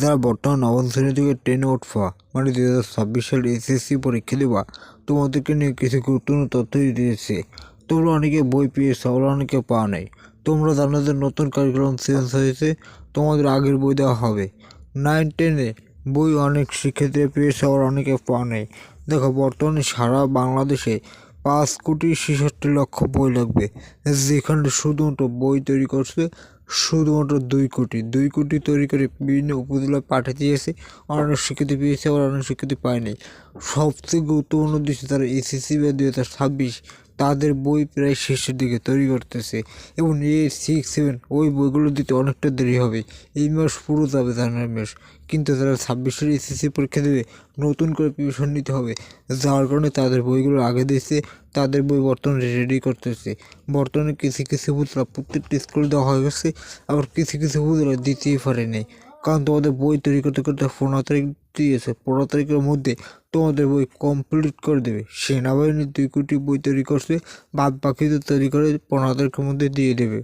যারা বর্তমান নবম শ্রেণি থেকে টেনে উঠবা। মানে দু হাজার ছাব্বিশ সালে এসএসসি পরীক্ষা দেবা। তোমাদেরকে নিয়ে কিছু গুরুত্বপূর্ণ তথ্য দিয়েছে তোমরা অনেকে বই পেয়েছ আবার অনেকে পাও নাই। তোমরা জানো যে নতুন কারিকুলাম চেঞ্জ হয়েছে তোমাদের আগের বই দেওয়া হবে। নাইন টেনে বই অনেক শিক্ষার্থী পেয়েছে আবার অনেকে পাওয়া নেই। দেখো, বর্তমানে সারা বাংলাদেশে পাঁচ কোটি ছেষট্টি লক্ষ বই লাগবে। যেখানে শুধুমাত্র বই তৈরি করছে শুধুমাত্র দুই কোটি। দুই কোটি তৈরি করে বিভিন্ন উপজেলায় পাঠিয়ে দিয়েছে। অনেক শিক্ষার্থী পেয়েছে আবার অনেক শিক্ষার্থী পায়নি। সবচেয়ে গুরুত্বপূর্ণ দিচ্ছে তারা এসএসসি বা দুই হাজার ছাব্বিশ তাদের বই প্রায় শেষের দিকে তৈরি করতেছে এবং এ সিক্স সেভেন ওই বইগুলো দিতে অনেকটা দেরি হবে। এই মাস পুরো যাবে জানুয়ারি মাস। কিন্তু তারা ছাব্বিশের এসএসসি পরীক্ষা দেবে নতুন করে প্রিপারেশন নিতে হবে। যার কারণে তাদের বইগুলো আগে দিয়েছে তাদের বই বর্তমানে রেডি করতেছে। বর্তমানে কিছু কিছু পুতলা প্রত্যেকটি স্কুলে দেওয়া হয়ে গেছে, আবার কিছু কিছু পুতলা দিতেই পারেনি কারণ তোমাদের বই তৈরি করতে করতে পনেরো তারিখ দিয়েছে, পনেরো তারিখের মধ্যে তোমাদের বই কমপ্লিট করে দেবে। সেনাবাহিনী দুই কোটি বই তৈরি করছে বাদ বাকি তৈরি করে পনেরো তারিখের মধ্যে দিয়ে দেবে।